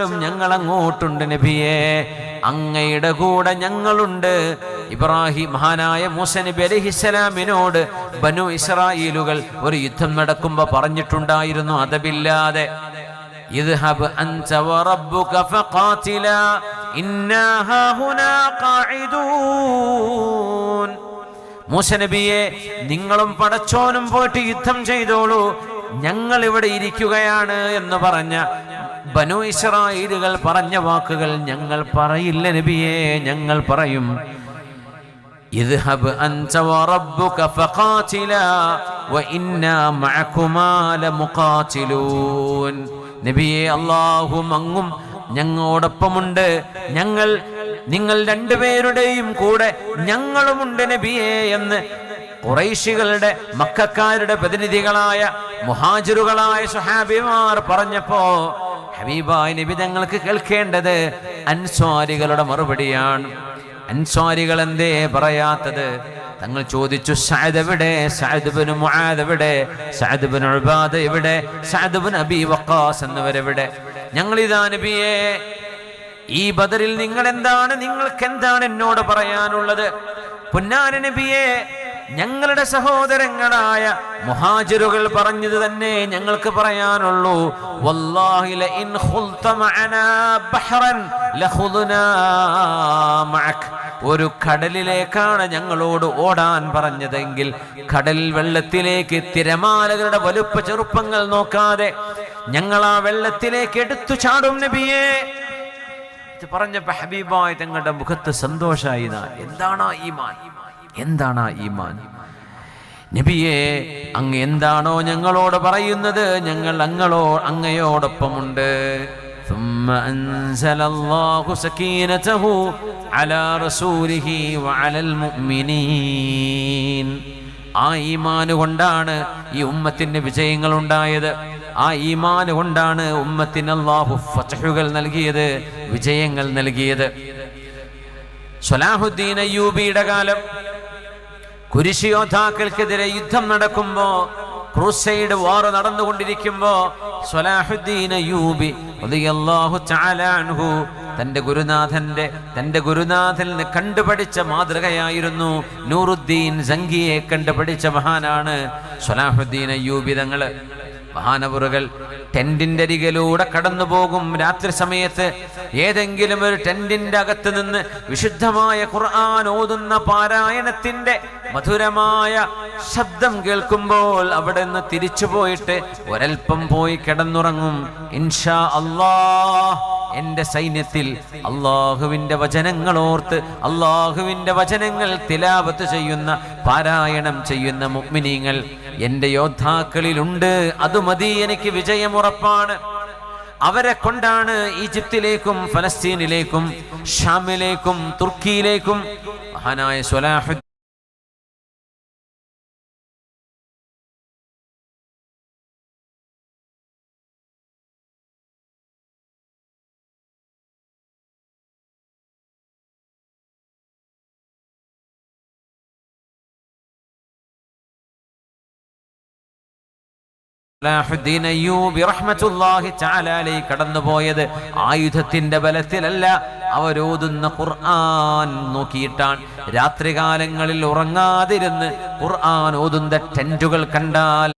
ും ഞങ്ങൾ അങ്ങോട്ടുണ്ട് നബിയെ. അങ്ങയുടെ കൂടെ ഞങ്ങളുണ്ട്. ഇബ്രാഹിം മഹാനായ മൂസ നബി അലഹിസ്സലാമിനോട് ബനു ഇസ്രായേലുകൾ ഒരു യുദ്ധം നടക്കുമ്പോ പറഞ്ഞിട്ടുണ്ടായിരുന്നു അതബില്ലാതെ. ഇദ്ഹബ് അൻത മൂസ നിങ്ങളും പടച്ചോനും പോയിട്ട് യുദ്ധം ചെയ്തോളൂ. ഞങ്ങൾ ഇവിടെ ഇരിക്കുകയാണ് എന്ന് പറഞ്ഞ ബനു ഇസ്രായേലുകൾ പറഞ്ഞ വാക്കുകൾ ഞങ്ങൾ പറയില്ല നബിയെ ഞങ്ങൾ പറയും اذهب أنت وربك فقاتلا وإنا معكما لمقاتلون നബിയെ അള്ളാഹും അങ്ങും ഞങ്ങളോടൊപ്പമുണ്ട് ഞങ്ങൾ നിങ്ങൾ രണ്ടുപേരുടെയും കൂടെ ഞങ്ങളുമുണ്ട് നബിയെ എന്ന് കുറൈശികളുടെ മക്കാരുടെ പ്രതിനിധികളായ മുഹാജിറുകളായ സുഹാബിമാർ പറഞ്ഞപ്പോ ഹബീബായ നബി തങ്ങൾക്ക് കേൾക്കേണ്ടത് അൻസ്വാരികളുടെ മറുപടിയാണ്. അൻസ്വാരികൾ എന്തേ പറയാത്തത്? തങ്ങൾ ചോദിച്ചു സഅദ് എവിടെ? സഅദ്ബിന് മുആദ് എവിടെ? സഅദ്ബിന് ഉബാദ എവിടെ? സഅദ്ബിന് അബി വക്കാസ് എന്നിവരെവിടെ ഞങ്ങൾ ഇതാ നബിയെ ഈ ബദറിൽ നിങ്ങൾ എന്താണ് നിങ്ങൾക്ക് എന്താണ് എന്നോട് പറയാനുള്ളത്? പൊന്നാന നബിയെ ഞങ്ങളുടെ സഹോദരങ്ങളായ മുഹാജിറുകൾ പറഞ്ഞത് തന്നെ ഞങ്ങൾക്ക് പറയാനുള്ളൂ. വല്ലാഹില ഇൻ ഒരു കടലിലേക്കാണ് ഞങ്ങളോട് ഓടാൻ പറഞ്ഞതെങ്കിൽ കടൽ വെള്ളത്തിലേക്ക് തിരമാലകളുടെ വലുപ്പ ചെറുപ്പങ്ങൾ നോക്കാതെ ഞങ്ങൾ ആ വെള്ളത്തിലേക്ക് എടുത്തു ചാടും നബിയെ. പറഞ്ഞപ്പോ ഹബീബായ തങ്ങളുടെ മുഖത്ത് സന്തോഷായി. എന്താണ് ഈ ഈമാൻ? എന്താണ് ആ ഈമാൻ നബിയെ അങ്ങ് എന്താണോ ഞങ്ങളോട് പറയുന്നത് ഞങ്ങൾ അങ്ങളോ അങ്ങയോടൊപ്പമുണ്ട് ثم أنزل الله سكينته على رسوله وعلى المؤمنين ആ ഈമാന് കൊണ്ടാണ് ഈ ഉമ്മത്തിന് വിജയങ്ങൾ ഉണ്ടായത് ആ ഈമാന് കൊണ്ടാണ് ഉമ്മത്തിന് അള്ളാഹു ഫതഹുകൾ നൽകിയത് വിജയങ്ങൾ നൽകിയത് സ്വലാഹുദ്ദീൻ അയ്യൂബിയുടെ കാലം കുരിശ് യോദ്ധാക്കൾക്കെതിരെ യുദ്ധം നടക്കുമ്പോ ക്രൂസൈഡ് വാർ നടന്നുകൊണ്ടിരിക്കുമ്പോ തആല അൻഹു തന്റെ ഗുരുനാഥന്റെ തന്റെ ഗുരുനാഥന് കണ്ടുപഠിച്ച മാതൃകയായിരുന്നു നൂറുദ്ദീൻ സംഗിയെ കണ്ടുപഠിച്ച മഹാനാണ് സ്വലാഹുദ്ദീൻ അയ്യൂബി തങ്ങൾ. മഹാനവറുകൾ ടെന്റിന്റെ അരികിലൂടെ കടന്നു പോകും രാത്രി സമയത്ത് ഏതെങ്കിലും ഒരു ടെന്റിന്റെ അകത്ത് നിന്ന് വിശുദ്ധമായ ഖുർആൻ ഓതുന്ന പാരായണത്തിന്റെ മധുരമായ ശബ്ദം കേൾക്കുമ്പോൾ അവിടെ നിന്ന് തിരിച്ചു പോയിട്ട് ഒരൽപ്പം പോയി കിടന്നുറങ്ങും. ഇൻഷാ അള്ളാഹ് എന്റെ സൈന്യത്തിൽ അള്ളാഹുവിന്റെ വചനങ്ങൾ ഓർത്ത് അള്ളാഹുവിന്റെ വചനങ്ങൾ തിലാവത്ത് ചെയ്യുന്ന പാരായണം ചെയ്യുന്ന മുഗ്മിനീങ്ങൾ എന്റെ യോദ്ധാക്കളിലുണ്ട്. അത് മതി എനിക്ക് വിജയമുറപ്പാണ്. അവരെ കൊണ്ടാണ് ഈജിപ്തിലേക്കും ഫലസ്തീനിലേക്കും ഷാമിലേക്കും തുർക്കിയിലേക്കും മഹാനായ സ്വലാഹു സലാഹുദ്ദീൻ അയ്യൂബി റഹ്മത്തുല്ലാഹി അലൈ കടന്നുപോയത് ആയുധത്തിന്റെ ബലത്തിലല്ല അവരോതുന്ന ഖുർആൻ നോക്കിയിട്ടാണ്. രാത്രികാലങ്ങളിൽ ഉറങ്ങാതിരുന്ന് ഖുർആൻ ഓതുന്ന ടെന്റുകൾ കണ്ടാൽ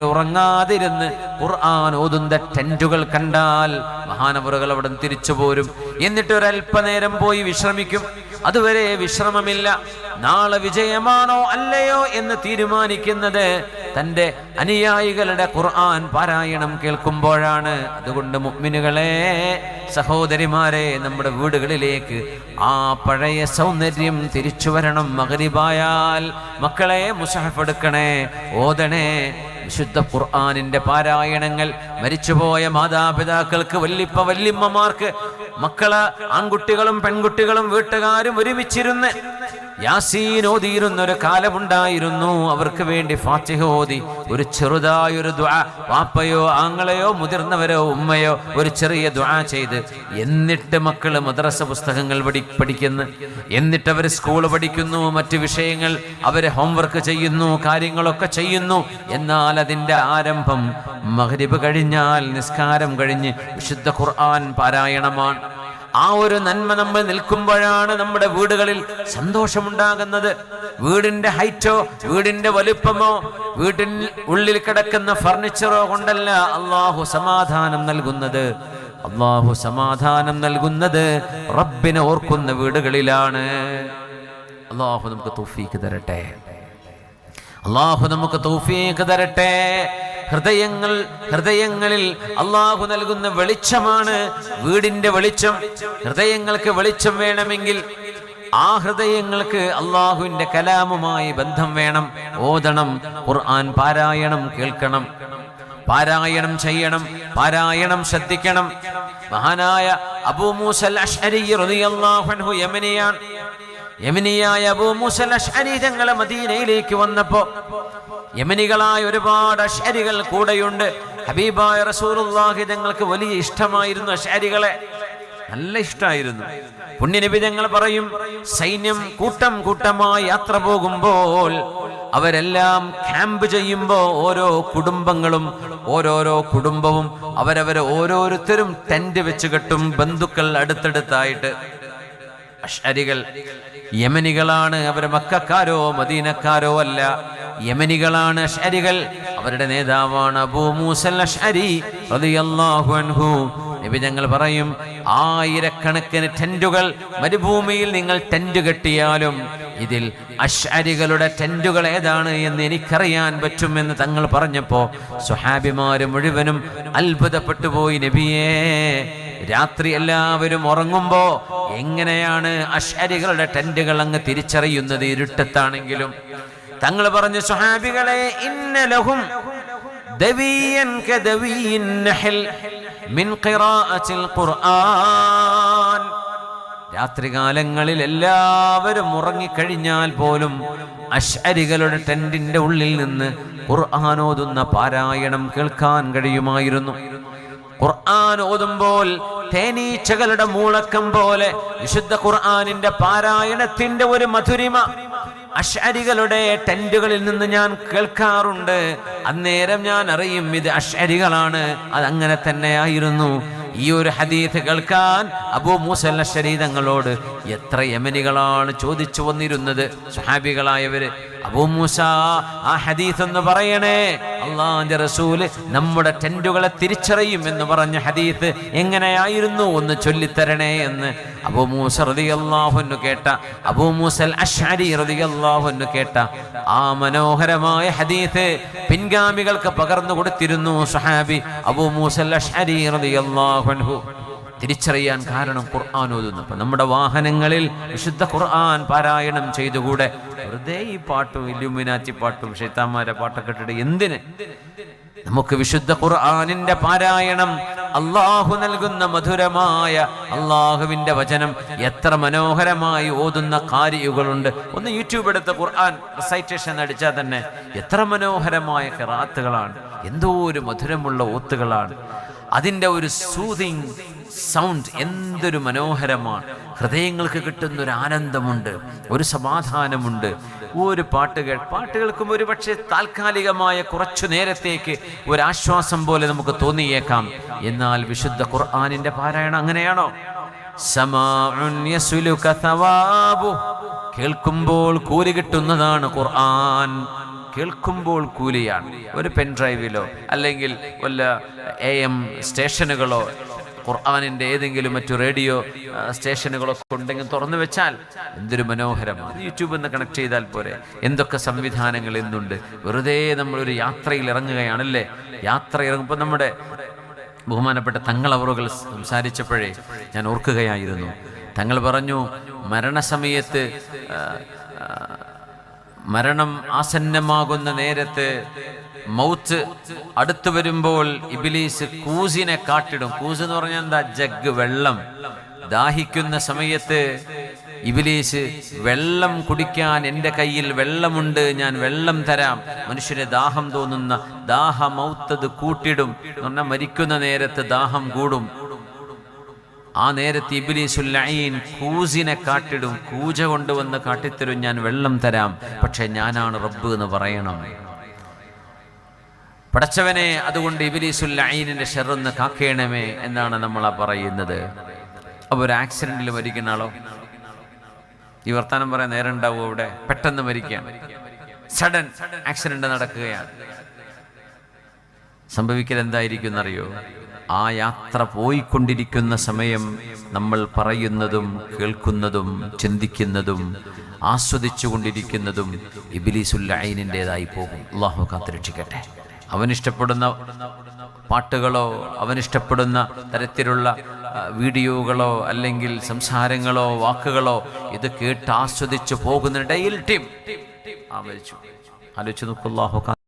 ഉറങ്ങാതിരുന്ന് ഖുർആൻ ഓതുന്ന ടെന്റുകൾ കണ്ടാൽ മഹാനവറുകൾ അവിടെ തിരിച്ചു പോരും എന്നിട്ട് ഒരല്പനേരം പോയി വിശ്രമിക്കും. അതുവരെ വിശ്രമമില്ല. നാളെ വിജയമാണോ അല്ലയോ എന്ന് തീരുമാനിക്കുന്നത് തന്റെ അനുയായികളുടെ ഖുർആൻ പാരായണം കേൾക്കുമ്പോഴാണ്. അതുകൊണ്ട് മുഗ്മിനുകളെ സഹോദരിമാരെ നമ്മുടെ വീടുകളിലേക്ക് ആ പഴയ സൗന്ദര്യം തിരിച്ചു വരണം. മകരിബായാൽ മക്കളെ മുസഹഫ് എടുക്കണേ ഓതണേ. വിശുദ്ധ ഖുർആാനിന്റെ പാരായണങ്ങൾ മരിച്ചുപോയ മാതാപിതാക്കൾക്ക് വല്ലിപ്പ വല്ലിമ്മമാർക്ക് മക്കൾ ആൺകുട്ടികളും പെൺകുട്ടികളും വീട്ടുകാരും ഒരുമിച്ചിരുന്ന് യാസീൻ ഓതിയിരുന്ന ഒരു കാലമുണ്ടായിരുന്നു. അവർക്ക് വേണ്ടി ഫാത്തിഹ ഓതി ഒരു ചെറുതായൊരു ദ്വാ വാപ്പയോ ആങ്ങളെയോ മുതിർന്നവരോ ഉമ്മയോ ഒരു ചെറിയ ദ്വാ ചെയ്ത്. എന്നിട്ട് മക്കൾ മദ്രസ പുസ്തകങ്ങൾ പഠി പഠിക്കുന്നു. എന്നിട്ട് അവർ സ്കൂൾ പഠിക്കുന്നു. മറ്റ് വിഷയങ്ങൾ അവർ ഹോംവർക്ക് ചെയ്യുന്നു കാര്യങ്ങളൊക്കെ ചെയ്യുന്നു. എന്നാൽ അതിന്റെ ആരംഭം മഹരിബ് കഴിഞ്ഞാൽ നിസ്കാരം കഴിഞ്ഞ് വിശുദ്ധ ഖുർആൻ പാരായണമാണ്. ആ ഒരു നന്മ നമ്മൾ നിൽക്കുമ്പോഴാണ് നമ്മുടെ വീടുകളിൽ സന്തോഷമുണ്ടാകുന്നത്. വീടിന്റെ ഹൈറ്റോ വീടിന്റെ വലുപ്പമോ വീട്ടിൽ ഉള്ളിൽ കിടക്കുന്ന ഫർണിച്ചറോ കൊണ്ടല്ല അള്ളാഹു സമാധാനം നൽകുന്നത്. അള്ളാഹു സമാധാനം നൽകുന്നത് റബ്ബിനെ ഓർക്കുന്ന വീടുകളിലാണ്. അള്ളാഹു നമുക്ക് തരട്ടെ. അള്ളാഹു നമുക്ക് തരട്ടെ. ഹൃദയങ്ങൾ ഹൃദയങ്ങളിൽ അള്ളാഹു നൽകുന്ന വെളിച്ചമാണ്. വീടിന്റെ വെളിച്ചം. ഹൃദയങ്ങൾക്ക് വെളിച്ചം വേണമെങ്കിൽ ആ ഹൃദയങ്ങൾക്ക് അള്ളാഹുവിന്റെ കലാമുമായി ബന്ധം വേണം. ഓതണം ഖുർആൻ പാരായണം കേൾക്കണം. പാരായണം ചെയ്യണം പാരായണം ശ്രദ്ധിക്കണം. മഹാനായ അബൂ മൂസൽ അഷ്അരി റളിയല്ലാഹു അൻഹു യമനിയാണ് യമനിയായ അബൂ അഷ്അരി തങ്ങളെ മദീനയിലേക്ക് വന്നപ്പോ യമനികളായ ഒരുപാട് അഷ്അരികൾ കൂടെയുണ്ട്. ഹബീബായ റസൂലുള്ളാഹി തങ്ങൾക്ക് വലിയ ഇഷ്ടമായിരുന്നു അഷ്അരികളെ. നല്ല ഇഷ്ടമായിരുന്നു പുണ്യനബി തങ്ങൾ പറയും സൈന്യം കൂട്ടം കൂട്ടമായി യാത്ര പോകുമ്പോൾ അവരെല്ലാം ക്യാമ്പ് ചെയ്യുമ്പോൾ ഓരോ കുടുംബങ്ങളും ഓരോരോ കുടുംബവും അവരവരെ ഓരോരുത്തരും ടെന്റ് വെച്ച് കെട്ടും ബന്ധുക്കൾ അടുത്തടുത്തായിട്ട് അഷരികൾ യമനികളാണ് അവർ മക്കാരോ മദീനക്കാരോ അല്ല. യമനികളാണ് അഷ്അരികൾ. അവരുടെ നേതാവാണ് അബൂ മൂസൽ അഷ്അരി റളിയല്ലാഹു അൻഹു. നബി ഞങ്ങൾ പറയും ആയിരക്കണക്കിന് ടെന്റുകൾ മരുഭൂമിയിൽ നിങ്ങൾ ടെന്റ് കെട്ടിയാലും ഇതിൽ അഷ്അരികളുടെ ടെന്റുകൾ ഏതാണ് എന്ന് എനിക്കറിയാൻ പറ്റുമെന്ന് തങ്ങൾ പറഞ്ഞപ്പോ സുഹാബിമാര് മുഴുവനും അത്ഭുതപ്പെട്ടു പോയി. നബിയേ രാത്രി എല്ലാവരും ഉറങ്ങുമ്പോ എങ്ങനെയാണ് അഷരികളുടെ ടെന്റുകൾ അങ്ങ് തിരിച്ചറിയുന്നത് ഇരുട്ടത്താണെങ്കിലും? തങ്ങൾ പറഞ്ഞു സ്വഹാബികളെ ഖിറാഅത്തിൽ ഖുർആൻ. രാത്രികാലങ്ങളിൽ എല്ലാവരും ഉറങ്ങിക്കഴിഞ്ഞാൽ പോലും അഷ്അരികളുടെ ടെന്റിന്റെ ഉള്ളിൽ നിന്ന് ഖുർആാനോതുന്ന പാരായണം കേൾക്കാൻ കഴിയുമായിരുന്നു. ഖുർആൻ ഓതുമ്പോൾ തേനീച്ചകളുടെ മൂളക്കം പോലെ വിശുദ്ധ ഖുർആനിന്റെ പാരായണത്തിന്റെ ഒരു മധുരിമ. അഷരികളുടെ ടെന്റുകളിൽ നിന്ന് ഞാൻ കേൾക്കാറുണ്ട്. അന്നേരം ഞാൻ അറിയും ഇത് അഷരികളാണ് അതങ്ങനെ തന്നെയായിരുന്നു. ഈ ഒരു ഹദീത്ത് കേൾക്കാൻ അബൂ മൂസൽ ശരീരങ്ങളോട് എത്ര യമനികളാണ് ചോദിച്ചു വന്നിരുന്നത്. സുഹാബികളായവര് അബൂ മൂസ ആ ഹദീസ് എന്ന് പറയണേ. അള്ളാന്റെ റസൂൽ നമ്മുടെ ടെന്റുകളെ തിരിച്ചറിയും എന്ന് പറഞ്ഞ ഹദീത്ത് എങ്ങനെയായിരുന്നു? ഒന്ന് ചൊല്ലിത്തരണേ എന്ന്. അബൂ മൂസ റതി അള്ളാഹുന്നു കേട്ട അബൂ മൂസൽ അഷാരി റതി അള്ളാഹുന്നു കേട്ട ആ മനോഹരമായ ഹദീത്ത് പിൻഗാമികൾക്ക് പകർന്നു കൊടുത്തിരുന്നു സഹാബി അബൂ മൂസൽ അൻഹു. തിരിച്ചറിയാൻ കാരണം ഖുർആൻ ഓതുന്നു. അപ്പൊ നമ്മുടെ വാഹനങ്ങളിൽ വിശുദ്ധ ഖുർആൻ പാരായണം ചെയ്തുകൂടെ? വെറുതെ ഈ പാട്ടും ഇല്ലുമിനാറ്റി പാട്ടും ഷെയ്ത്താന്മാരെ പാട്ടൊക്കെ ഇട്ടിട്ട് എന്തിന്? നമുക്ക് വിശുദ്ധ ഖുർആാനിന്റെ പാരായണം അള്ളാഹു നൽകുന്ന മധുരമായ അള്ളാഹുവിന്റെ വചനം എത്ര മനോഹരമായി ഓതുന്ന കാര്യങ്ങളുണ്ട് ഒന്ന് യൂട്യൂബ് എടുത്ത് ഖുർആൻ റിസൈറ്റേഷൻ അടിച്ചാൽ തന്നെ എത്ര മനോഹരമായ കിറാത്തുകളാണ് എന്തോ ഒരു മധുരമുള്ള ഓത്തുകളാണ്. അതിന്റെ ഒരു സൂതിങ് സൗണ്ട് എന്തൊരു മനോഹരമാണ്. ഹൃദയങ്ങൾക്ക് കിട്ടുന്ന ഒരു ആനന്ദമുണ്ട് ഒരു സമാധാനമുണ്ട്. ഒരു പാട്ടുകൾ പാട്ട് കേൾക്കുമ്പോൾ ഒരു പക്ഷേ താൽക്കാലികമായ കുറച്ചു നേരത്തേക്ക് ഒരാശ്വാസം പോലെ നമുക്ക് തോന്നിയേക്കാം. എന്നാൽ വിശുദ്ധ ഖുർആാനിന്റെ പാരായണം അങ്ങനെയാണോ. കേൾക്കുമ്പോൾ കൂലി കിട്ടുന്നതാണ് ഖുർആൻ. കേൾക്കുമ്പോൾ കൂലിയാണ്. ഒരു പെൻ ഡ്രൈവിലോ അല്ലെങ്കിൽ വല്ല എ എം സ്റ്റേഷനുകളോ ഖുർആാനിന്റെ ഏതെങ്കിലും മറ്റു റേഡിയോ സ്റ്റേഷനുകളൊക്കെ ഉണ്ടെങ്കിൽ തുറന്നു വെച്ചാൽ എന്തൊരു മനോഹരമാണ്. യൂട്യൂബിൽ നിന്ന് കണക്ട് ചെയ്താൽ പോരെ. എന്തൊക്കെ സംവിധാനങ്ങൾ എന്നുണ്ട് വെറുതെ നമ്മളൊരു യാത്രയിൽ ഇറങ്ങുകയാണല്ലേ? യാത്ര ഇറങ്ങുമ്പോൾ നമ്മുടെ ബഹുമാനപ്പെട്ട തങ്ങൾ തങ്ങളവറുകൾ സംസാരിച്ചപ്പോഴേ ഞാൻ ഓർക്കുകയായിരുന്നു. തങ്ങൾ പറഞ്ഞു മരണസമയത്ത് മരണം ആസന്നമാകുന്ന നേരത്ത് മൗത്ത് അടുത്തു വരുമ്പോൾ ഇബിലീസ് കൂസിനെ കാട്ടിടും. കൂസ് എന്ന് പറഞ്ഞാൽ എന്താ? ജഗ് വെള്ളം. ദാഹിക്കുന്ന സമയത്ത് ഇബിലീസ് വെള്ളം കുടിക്കാൻ എന്റെ കയ്യിൽ വെള്ളമുണ്ട് ഞാൻ വെള്ളം തരാം. മനുഷ്യരെ ദാഹം തോന്നുന്ന ദാഹമൗത്തത് കൂട്ടിടും. എന്ന് പറഞ്ഞാൽ മരിക്കുന്ന നേരത്ത് ദാഹം കൂടും. ആ നേരത്ത് ഇബിലീസുല്ലൈൻ കൂസിനെ കാട്ടിടും കൂജ കൊണ്ടുവന്ന് കാട്ടിത്തരും ഞാൻ വെള്ളം തരാം പക്ഷെ ഞാനാണ് റബ്ബ് എന്ന് പറയണം. പടച്ചവനെ അതുകൊണ്ട് ഇബിലീസുല്ലൈനിന്റെ ഷെറന്ന് കാക്കേണമേ എന്നാണ് നമ്മൾ ആ പറയുന്നത്. അപ്പോൾ ഒരു ആക്സിഡന്റിൽ മരിക്കുന്ന ആളോ? ഈ വർത്താനം പറയാൻ നേരം ഉണ്ടാവുമോ അവിടെ? പെട്ടെന്ന് മരിക്കാം. സഡൻ ആക്സിഡന്റ് നടക്കുകയാണ്. സംഭവിക്കൽ എന്തായിരിക്കും എന്നറിയോ? ആ യാത്ര പോയിക്കൊണ്ടിരിക്കുന്ന സമയം നമ്മൾ പറയുന്നതും കേൾക്കുന്നതും ചിന്തിക്കുന്നതും ആസ്വദിച്ചു കൊണ്ടിരിക്കുന്നതും ഇബിലിസുല്ലൈനിന്റെതായി പോകും. അള്ളാഹു കാത്തുരക്ഷിക്കട്ടെ. അവനിഷ്ടപ്പെടുന്ന പാട്ടുകളോ അവനിഷ്ടപ്പെടുന്ന തരത്തിലുള്ള വീഡിയോകളോ അല്ലെങ്കിൽ സംസാരങ്ങളോ വാക്കുകളോ ഇത് കേട്ട് ആസ്വദിച്ചു പോകുന്നിടയിൽ ടീം ആ മരിച്ചു ആലോചിച്ച് നോക്കല്ലാഹു